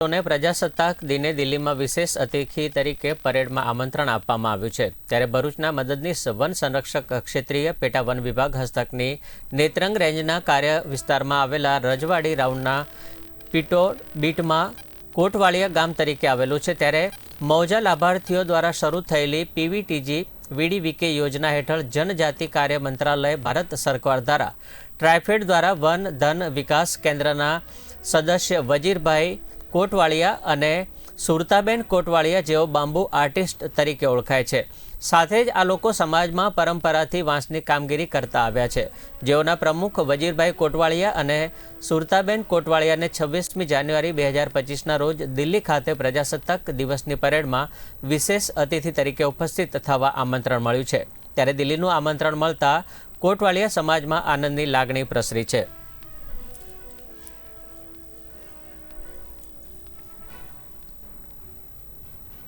પ્રજાસત્તાક દિને દિલ્હીમાં વિશેષ અતિથિ તરીકે પરેડમાં આમંત્રણ આપવામાં આવ્યું છે. ત્યારે ભરૂચના મદદનીશ વન સંરક્ષક ક્ષેત્રીય પેટા વન વિભાગ હસ્તકની નેત્રંગ રેન્જના કાર્ય વિસ્તારમાં આવેલા રજવાડી રાઉન્ડના પીટો બીટમાં કોટવાળિયા ગામ તરીકે આવેલું છે. ત્યારે મૌજા લાભાર્થીઓ દ્વારા શરૂ થયેલી પીવીટીજી વીડીવીકે યોજના હેઠળ જનજાતિ કાર્ય મંત્રાલય ભારત સરકાર દ્વારા ટ્રાયફેડ દ્વારા વન ધન વિકાસ કેન્દ્રના સદસ્ય વજીરભાઈ કોટવાળિયા અને સુરતાબેન કોટવાળિયા જેઓ બાંબુ આર્ટિસ્ટ તરીકે ઓળખાય છે. સાથે જ આ લોકો સમાજમાં પરંપરાથી વાંસની કામગીરી કરતા આવ્યા છે. જેઓના પ્રમુખ વજીરભાઈ કોટવાળિયા અને સુરતાબેન કોટવાળિયાને છવ્વીસમી જાન્યુઆરી બે હજાર પચીસના રોજ દિલ્હી ખાતે પ્રજાસત્તાક દિવસની પરેડમાં વિશેષ અતિથિ તરીકે ઉપસ્થિત થવા આમંત્રણ મળ્યું છે. ત્યારે દિલ્હીનું આમંત્રણ મળતા કોટવાળિયા સમાજમાં આનંદની લાગણી પ્રસરી છે.